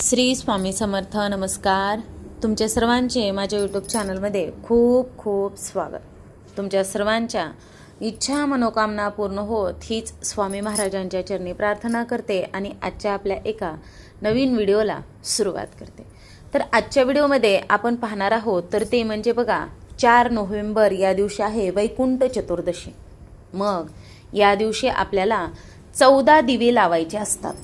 श्री स्वामी समर्थ नमस्कार. तुमच्या सर्वांचे माझ्या यूट्यूब चॅनलमध्ये खूप खूप स्वागत. तुमच्या सर्वांच्या इच्छा मनोकामना पूर्ण होत हीच स्वामी महाराजांच्या चरणी प्रार्थना करते आणि आजच्या आपल्या एका नवीन व्हिडिओला सुरुवात करते. तर आजच्या व्हिडिओमध्ये आपण पाहणार आहोत तर ते म्हणजे बघा चार नोव्हेंबर या दिवशी आहे वैकुंठ चतुर्दशी. मग या दिवशी आपल्याला चौदा दिवे लावायचे असतात.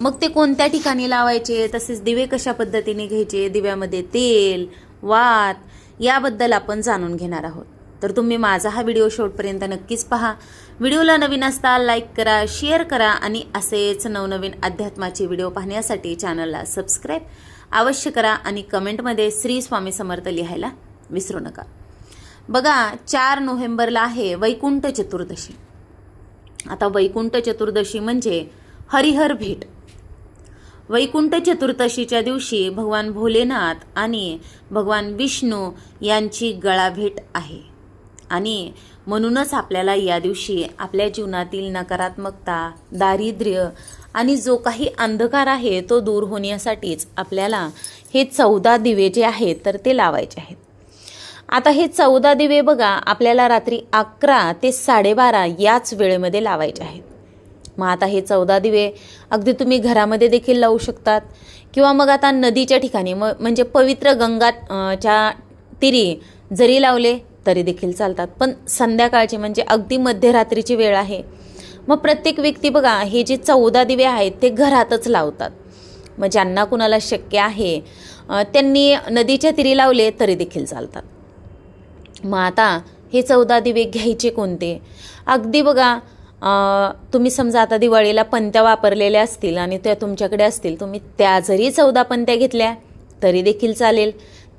मग ते कोणत्या ठिकाणी लावायचे? तसेच दिवे कशा पद्धतीने घ्यायचे? दिव्यामध्ये तेल वात याबद्दल आपण जाणून घेणार आहोत. तर तुम्ही माझा हा व्हिडिओ शेवटपर्यंत नक्कीच पहा. व्हिडिओला नवीन असता लाईक करा शेअर करा आणि असेच नवनवीन अध्यात्माचे व्हिडिओ पाहण्यासाठी चॅनलला सबस्क्राईब अवश्य करा आणि कमेंटमध्ये श्री स्वामी समर्थ लिहायला विसरू नका. बघा चार नोव्हेंबरला आहे वैकुंठ चतुर्दशी. आता वैकुंठ चतुर्दशी म्हणजे हरिहर भेट. वैकुंठ चतुर्दशीच्या दिवशी भगवान भोलेनाथ आणि भगवान विष्णू यांची गळाभेट आहे. आणि म्हणूनच आपल्याला या दिवशी आपल्या जीवनातील नकारात्मकता दारिद्र्य आणि जो काही अंधकार आहे तो दूर होण्यासाठीच आपल्याला हे चौदा दिवे जे आहेत तर ते लावायचे आहेत. आता हे चौदा दिवे बघा आपल्याला रात्री अकरा ते साडेबारा याच वेळेमध्ये लावायचे आहेत. मग आता हे चौदा दिवे अगदी तुम्ही घरामध्ये देखील लावू शकतात. किंवा मग आता नदीच्या ठिकाणी म म्हणजे पवित्र गंगा च्या तिरी जरी लावले तरी देखील चालतात. पण संध्याकाळची म्हणजे अगदी मध्यरात्रीची वेळ आहे. मग प्रत्येक व्यक्ती बघा हे जे चौदा दिवे आहेत ते घरातच लावतात. मग ज्यांना कुणाला शक्य आहे त्यांनी नदीच्या तिरी लावले तरी देखील चालतात. मग आता हे चौदा दिवे घ्यायचे कोणते? अगदी बघा तुम्ही समजा आता दिवाळीला पंत्या वापरलेल्या असतील आणि त्या तुमच्याकडे असतील तुम्ही त्या जरी चौदा पंत्या घेतल्या तरी देखील चालेल.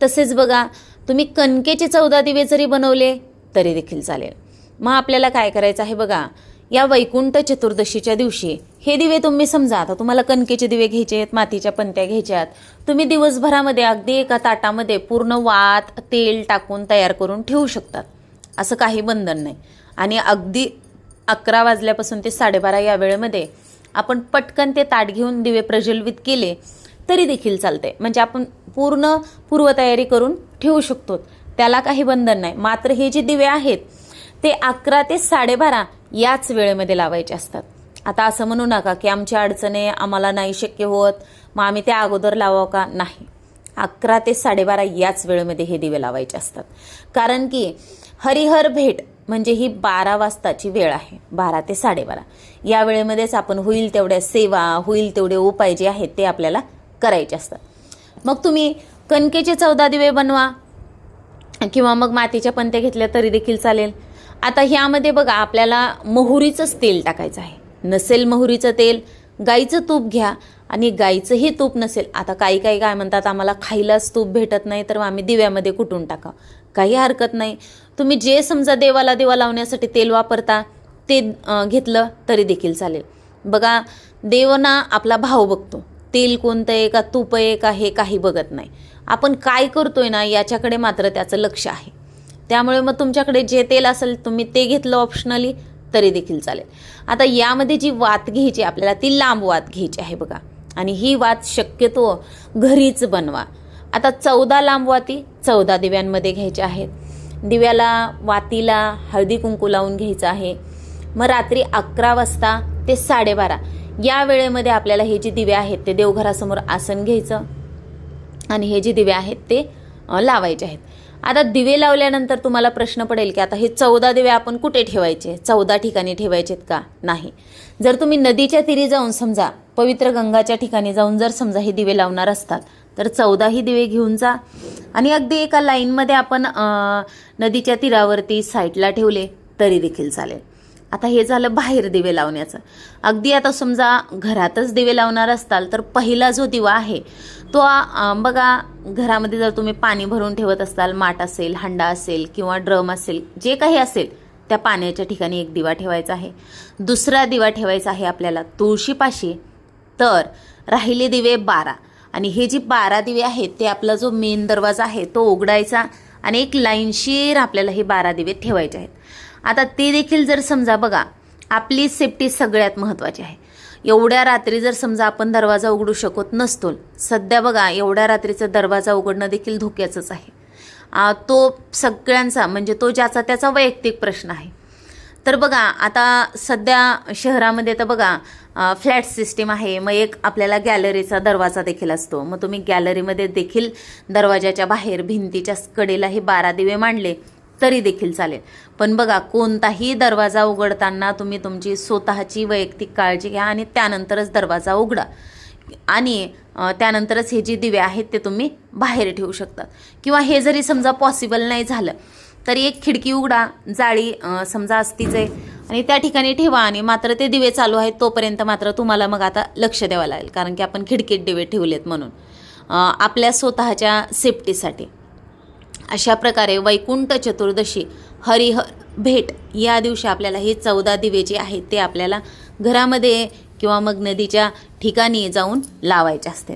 तसेच बघा तुम्ही कणकेचे चौदा दिवे जरी बनवले तरी देखील चालेल. मग आपल्याला काय करायचं आहे बघा या वैकुंठ चतुर्दशीच्या दिवशी हे दिवे तुम्ही समजा आता तुम्हाला कणकेचे दिवे घ्यायचे आहेत मातीच्या पंत्या घ्यायच्यात तुम्ही दिवसभरामध्ये अगदी एका ताटामध्ये पूर्ण वात तेल टाकून तयार करून ठेवू शकतात. असं काही बंधन नाही. आणि अगदी अकरा वाजल्यापासून ते साडेबारा या वेळेमध्ये आपण पटकन ते ताट घेऊन दिवे प्रज्वलित केले तरी देखील चालते म्हणजे आपण पूर्ण पूर्वतयारी करून ठेवू शकतो. त्याला काही बंधन नाही. मात्र हे जे दिवे आहेत ते अकरा ते साडेबारा याच वेळेमध्ये लावायचे असतात. आता असं म्हणू नका की आमच्या अडचणी आम्हाला नाही शक्य होत. मग आम्ही त्या अगोदर लावावं का? नाही. अकरा ते साडेबारा याच वेळेमध्ये हे दिवे लावायचे असतात. कारण की हरिहर भेट म्हणजे ही बारा वाजताची वेळ आहे बारा ते साडेबारा. या वेळेमध्येच आपण होईल तेवढ्या सेवा होईल तेवढे उपाय जे आहेत ते आपल्याला करायचे असतात. मग तुम्ही कणकेचे चौदा दिवे बनवा किंवा मग मातीच्या पंत्या घेतल्या तरी देखील चालेल. आता ह्यामध्ये बघा आपल्याला मोहरीचंच तेल टाकायचं आहे. नसेल मोहरीचं तेल गाईचं तूप घ्या. आणि गाईचंही तूप नसेल. आता काही काही काय म्हणतात आम्हाला खायलाच तूप भेटत नाही तर मग आम्ही दिव्यामध्ये कुटून टाका. काही हरकत नाही. तुम्ही जे समजा देवाला देवा लावण्यासाठी तेल वापरता ते घेतलं तरी देखील चालेल. बघा देव ना आपला भाव बघतो. तेल कोणतं आहे का तूप आहे का हे काही बघत नाही. आपण काय करतोय ना याच्याकडे मात्र त्याचं लक्ष आहे. त्यामुळे मग तुमच्याकडे जे तेल असेल तुम्ही ते घेतलं ऑप्शनली तरी देखील चालेल. आता यामध्ये जी वात घ्यायची आपल्याला ती लांब वात घ्यायची आहे बघा. आणि ही वात शक्यतो घरीच बनवा. आता चौदा लांब वाती चौदा दिव्यांमध्ये घ्यायच्या आहेत. दिव्याला वातीला हळदी कुंकू लावून घ्यायचं आहे. मग रात्री अकरा वाजता ते साडेबारा. या वेळेमध्ये आपल्याला हे जे दिवे आहेत ते देवघरासमोर आसन घ्यायचं आणि हे जे दिवे आहेत ते लावायचे आहेत. आता दिवे लावल्यानंतर तुम्हाला प्रश्न पडेल की आता हे चौदा दिवे आपण कुठे ठेवायचे? चौदा ठिकाणी ठेवायचेत का? नाही. जर तुम्ही नदीच्या तीरी जाऊन समजा पवित्र गंगाच्या ठिकाणी जाऊन जर समजा हे दिवे लावणार असतात तर चौदाही दिवे घेऊन जा. आणि अगदी एका लाईनमध्ये आपण नदीच्या तीरावरती साईडला ठेवले तरी देखील चालेल. आता हे झालं बाहेर दिवे लावण्याचं. अगदी आता समजा घरातच दिवे लावणार असताल तर पहिला जो दिवा आहे तो बघा घरामध्ये जर तुम्ही पाणी भरून ठेवत असाल माठ असेल हंडा असेल किंवा ड्रम असेल जे काही असेल त्या पाण्याच्या ठिकाणी एक दिवा ठेवायचा आहे. दुसरा दिवा ठेवायचा आहे आपल्याला तुळशीपाशी. तर राहिले दिवे बारा. आणि हे जी बारा दिवे आहेत ते आपला जो मेन दरवाजा आहे तो उघडायचा आणि एक लाईनशीर आपल्याला हे बारा दिवे ठेवायचे आहेत. आता ते देखील जर समजा बघा आपली सेफ्टी सगळ्यात महत्त्वाची आहे. एवढ्या रात्री जर समजा आपण दरवाजा उघडू शकत नसतो सध्या बघा एवढ्या रात्रीचा दरवाजा उघडणं देखील धोक्याचंच आहे. तो सगळ्यांचा म्हणजे तो ज्याचा त्याचा वैयक्तिक प्रश्न आहे. तर बघा आता सध्या शहरामध्ये तर बघा फ्लॅट सिस्टीम आहे. मग एक आपल्याला गॅलरीचा दरवाजा देखील असतो. मग तुम्ही गॅलरीमध्ये देखील दरवाजाच्या बाहेर भिंतीच्या कडेलाही बारा दिवे मांडले तरी देखील चालेल. पण बघा कोणताही दरवाजा उघडताना तुम्ही तुमची स्वतःची वैयक्तिक काळजी घ्या आणि त्यानंतरच दरवाजा उघडा. आणि त्यानंतरच हे जे दिवे आहेत ते तुम्ही बाहेर ठेवू शकतात किंवा हे जरी समजा पॉसिबल नाही झालं तरी एक खिडकी उघडा जाळी समजा असतीच आहे आणि त्या ठिकाणी ठेवा आणि मात्र ते दिवे चालू आहेत तोपर्यंत मात्र तुम्हाला मग आता लक्ष द्यावं लागेल कारण की आपण खिडकीत दिवे ठेवलेत म्हणून. आपल्या स्वतःच्या सेफ्टीसाठी. अशा प्रकारे वैकुंठ चतुर्दशी हरिहर भेट या दिवशी आपल्याला हे चौदा दिवे जे आहेत ते आपल्याला घरामध्ये किंवा मग नदीच्या ठिकाणी जाऊन लावायचे असतात.